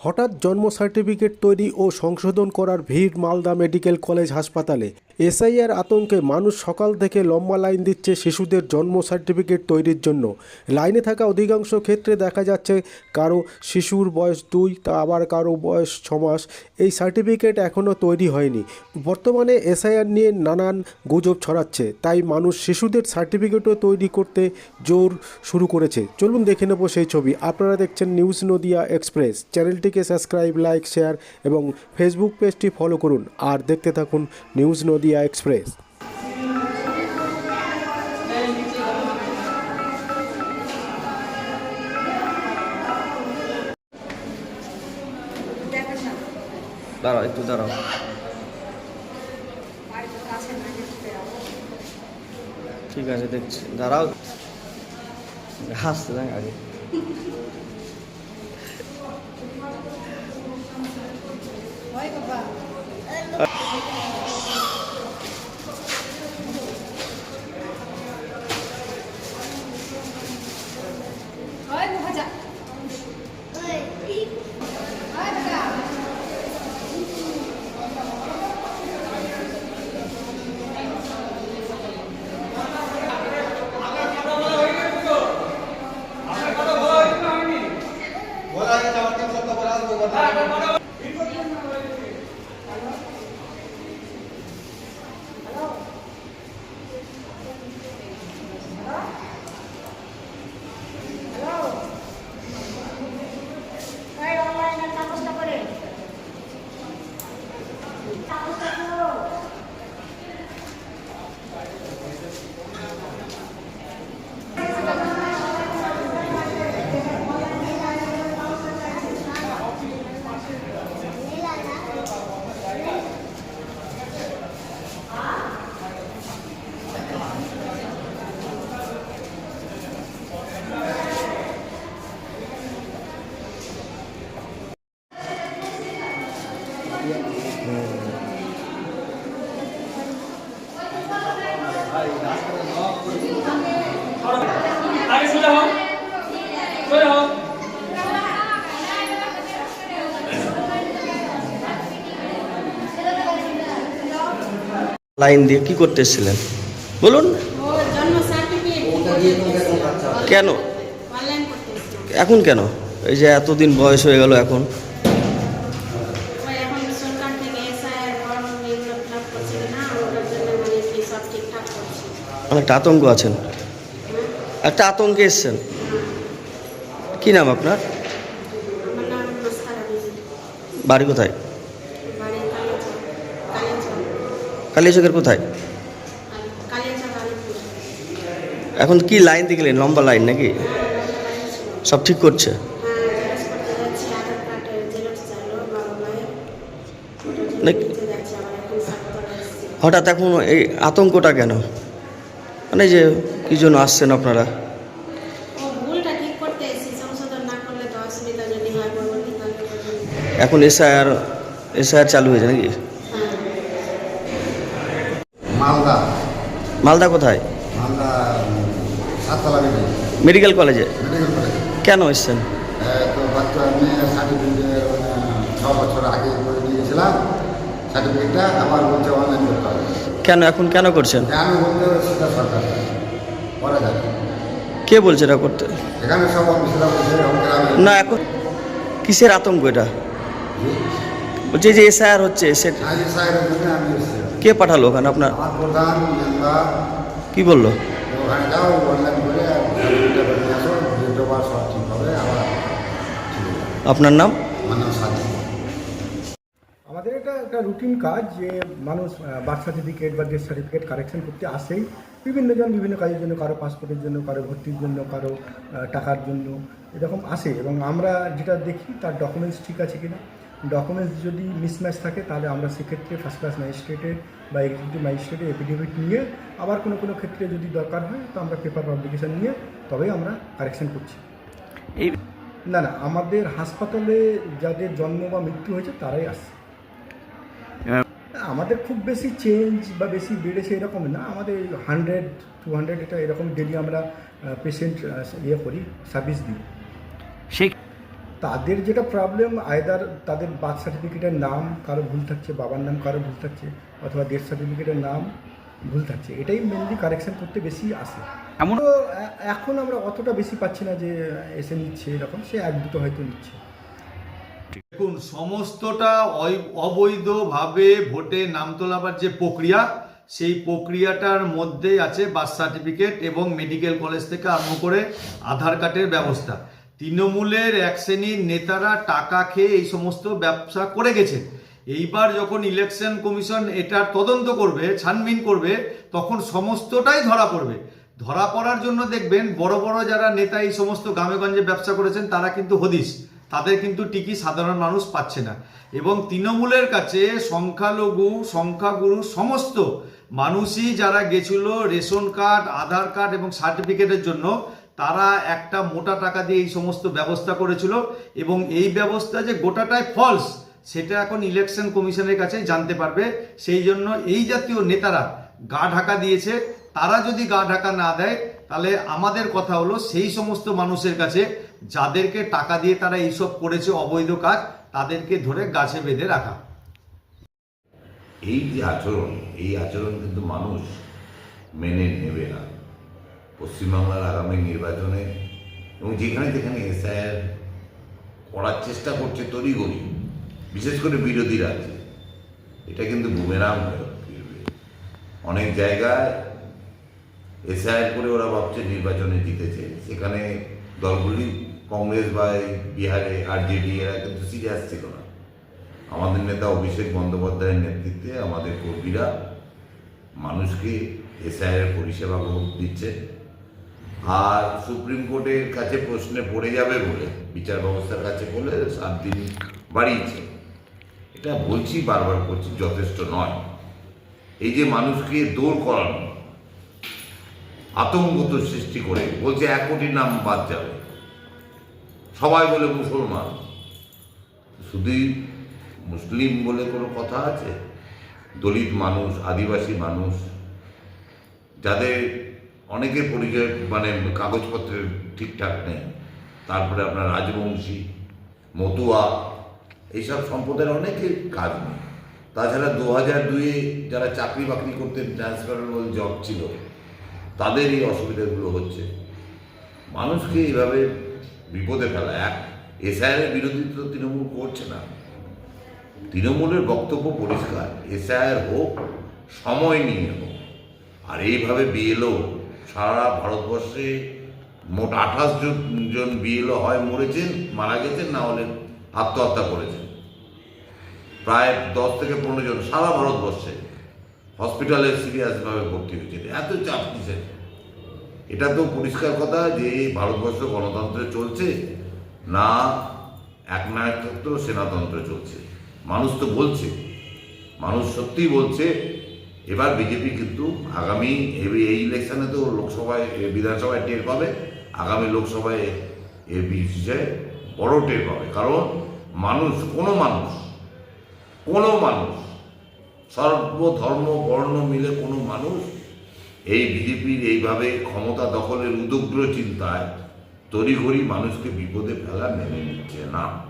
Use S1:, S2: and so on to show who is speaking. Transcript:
S1: হঠাৎ জন্ম সার্টিফিকেট তৈরি ও সংশোধন করার ভিড় মালদা মেডিকেল কলেজ হাসপাতালে। এসআইআর আতঙ্কে মানুষ সকাল থেকে লম্বা লাইন দিচ্ছে শিশুদের জন্ম সার্টিফিকেট তৈরির জন্য। লাইনে থাকা অধিকাংশ ক্ষেত্রে দেখা যাচ্ছে কারও শিশুর বয়স দুই, তা আবার কারও বয়স ছ মাস। এই সার্টিফিকেট এখনও তৈরি হয়নি। বর্তমানে এসআইআর নিয়ে নানান গুজব ছড়াচ্ছে। তাই মানুষ শিশুদের সার্টিফিকেটও তৈরি করতে জোর শুরু করেছে। চলুন দেখে নেব সেই ছবি। আপনারা দেখছেন নিউজ নদিয়া এক্সপ্রেস। চ্যানেলটিকে সাবস্ক্রাইব, লাইক, শেয়ার এবং ফেসবুক পেজটি ফলো করুন। আর দেখতে থাকুন নিউজ নদিয়া এক্সপ্রেস
S2: দাঁড়াও একটু দাঁড়াও। ঠিক আছে দেখছি। দাঁড়াও। হাসতে দেখ আগে।
S3: आगे
S2: লাইন দিয়ে কি করতে এসেছিলেন বলুন। কেন। এখন কেন? এই যে এতদিন বয়স হয়ে গেল এখন। অনেকটা আতঙ্ক আছেন। একটা আতঙ্কে এসছেন। কি নাম আপনার? বাড়ি কোথায়? কালিয়াচকের কোথায়? এখন কি লাইন দেখলেন লম্বা লাইন নাকি? সব ঠিক করছে? হঠাৎ এখন এই আতঙ্কটা কেন? মানে যে, কি জন্য আসছেন আপনারা। এখন এসআইআর এসআইআর চালু হয়েছে নাকি
S4: হ্যাঁ
S5: মালদা
S2: মালদা কোথায়? মেডিকেল কলেজে? কেন এসছেন?
S5: হবে।
S2: কেন এখন কেন করছেন? কে বলছে এটা করতে? না এখন কিসের আতঙ্ক এটা? বলছে যে এসআইআর হচ্ছে কে পাঠালো ওখানে আপনার? কি বলল? আপনার নাম?
S6: আমাদের এটা একটা রুটিন কাজ যে মানুষ বার্থ সার্টিফিকেট বা ডেথ সার্টিফিকেট কারেকশন করতে আসেই বিভিন্ন জন বিভিন্ন কাজের জন্য কারও পাসপোর্টের জন্য কারও ভর্তির জন্য কারও টাকার জন্য এরকম আসে এবং আমরা যেটা দেখি তার ডকুমেন্টস ঠিক আছে কিনা ডকুমেন্টস যদি মিসম্যাচ থাকে তাহলে আমরা সেক্ষেত্রে ফার্স্ট ক্লাস ম্যাজিস্ট্রেটের বা এক্সিকিউটিভ ম্যাজিস্ট্রেটের এফিডেভিট নিয়ে আবার কোনো কোনো ক্ষেত্রে যদি দরকার হয় তো আমরা পেপার পাবলিকেশন নিয়ে তবেই আমরা কারেকশন করছি।
S2: এই
S6: না না আমাদের হাসপাতালে যাদের জন্ম বা মৃত্যু হয়েছে তারাই আসছে। আমাদের খুব বেশি চেঞ্জ বা বেশি বেড়েছে এরকম না আমাদের হান্ড্রেড টু হান্ড্রেড এটা এরকম ডেলি আমরা পেশেন্ট ইয়ে করি সার্ভিস দিই।
S2: সেই
S6: তাদের যেটা প্রবলেম আয়দার তাদের বার্থ সার্টিফিকেটের নাম কারও ভুল থাকছে বাবার নাম কারও ভুল থাকছে অথবা ডেথ সার্টিফিকেটের নাম ভুল থাকছে এটাই মেনলি কারেকশন করতে বেশি আসে।
S3: এমন
S6: এখন আমরা অতটা বেশি পাচ্ছি না যে এসে নিচ্ছে এরকম সে এক দুটো হয়তো নিচ্ছে।
S7: দেখুন সমস্তটা অই- অবৈধভাবে ভোটে নাম তোলাবার যে প্রক্রিয়া সেই প্রক্রিয়াটার মধ্যে আছে বার্থ সার্টিফিকেট এবং মেডিকেল কলেজ থেকে আরম্ভ করে আধার কার্ডের ব্যবস্থা। তৃণমূলের এক শ্রেণির নেতারা টাকা খেয়ে এই সমস্ত ব্যবসা করে গেছে এইবার যখন ইলেকশন কমিশন এটার তদন্ত করবে, ছানবিন করবে, তখন সমস্তটাই ধরা পড়বে। ধরা পড়ার জন্য দেখবেন বড় বড় যারা নেতা এই সমস্ত গ্রামেগঞ্জে ব্যবসা করেছেন, তারা কিন্তু হদিস তাদের কিন্তু টিকি সাধারণ মানুষ পাচ্ছে না। এবং তৃণমূলের কাছে সংখ্যালঘু, সংখ্যাগুরু সমস্ত মানুষই যারা গেছিল রেশন কার্ড, আধার কার্ড এবং সার্টিফিকেটের জন্য তারা একটা মোটা টাকা দিয়ে এই সমস্ত ব্যবস্থা করেছিল এবং এই ব্যবস্থা যে গোটাটাই ফলস সেটা এখন ইলেকশন কমিশনের কাছে জানতে পারবে। সেই জন্য এই জাতীয় নেতারা গা ঢাকা দিয়েছে। তারা যদি গা ঢাকা না দেয়, তাহলে আমাদের কথা হলো সেই সমস্ত মানুষের কাছে যাদেরকে টাকা দিয়ে তারা এইসব করেছে অবৈধ কাজ, তাদেরকে ধরে গাছে বেঁধে রাখা।
S8: এই যে আচরণ, এই আচরণ কিন্তু মানুষ মেনে নেবে না। পশ্চিমবাংলার আগামী নির্বাচনে এবং যেখানে যেখানে এসআইআর করার চেষ্টা করছে তড়িগড়ি বিশেষ করে বিরোধী রাজ্যে, এটা কিন্তু বুমেরাং হয়ে ফিরবে অনেক জায়গায় এসআইআর করে ওরা ভাবছে নির্বাচনে জিতেছে। সেখানে দলগুলি কংগ্রেস বা বিহারে, আরজেডি এরা কিন্তু সিরিয়াস ছিল না। আমাদের নেতা অভিষেক বন্দ্যোপাধ্যায়ের নেতৃত্বে আমাদের কর্মীরা মানুষকে এসআইয়ের পরিষেবা দিচ্ছে। আর সুপ্রিম কোর্টের কাছে প্রশ্নে পড়ে যাবে বলে, বিচার ব্যবস্থার কাছে বলে সাত দিন বাড়িয়েছে। এটা বলছি, বারবার করছি, যথেষ্ট নয়। এই যে মানুষকে দৌড় করানো, আতঙ্কত সৃষ্টি করে, বলছে এক কোটি নাম বাদ যাবে। সবাই বলে মুসলমান। শুধুই মুসলিম বলে কোনো কথা আছে? দলিত মানুষ, আদিবাসী মানুষ, যাদের অনেকের পরিচয় মানে কাগজপত্রের ঠিকঠাক নেই। তারপরে আপনার রাজবংশী, মতুয়া, এইসব সম্প্রদায়ের অনেকের কাজ নেই। তাছাড়া দু হাজার দুয়ে যারা চাকরি বাকরি করতেন ট্রান্সফারেবল জব ছিল, তাদের এই অসুবিধাগুলো হচ্ছে। মানুষকে এইভাবে বিপদে ফেলা, এক এসআইয়ের বিরোধী তো তৃণমূল করছে না। তৃণমূলের বক্তব্য পরিষ্কার, এসআইআর হোক, সময় নিয়ে হোক, আর এইভাবে বিএলও সারা ভারতবর্ষে মোট আঠাশ জন জন বিএলও হয় মরেছেন, মারা গেছেন, না হলে আত্মহত্যা করেছেন। প্রায় দশ থেকে পনেরো জন সারা ভারতবর্ষে হসপিটালে সিরিয়াসভাবে ভর্তি হয়েছে এত চাপ কিসের? এটা তো পরিষ্কার কথা যে ভারতবর্ষ গণতন্ত্রে চলছে, না একনায়কতন্ত্র সেনাতন্ত্র চলছে। মানুষ তো বলছে, মানুষ সত্যিই বলছে এবার বিজেপি কিন্তু আগামী এই- ইলেকশানে তো লোকসভায় বিধানসভায় টের পাবে। আগামী লোকসভায় এ বিষয়ে বড় টের পাবে। কারণ মানুষ, কোনো মানুষ কোনো মানুষ, সর্বধর্ম, বর্ণ মিলে কোনো মানুষ এই বিজেপির এইভাবে ক্ষমতা দখলের উদগ্র চিন্তায় তড়িঘড়ি মানুষকে বিপদে ফেলা মেনে নিচ্ছে না।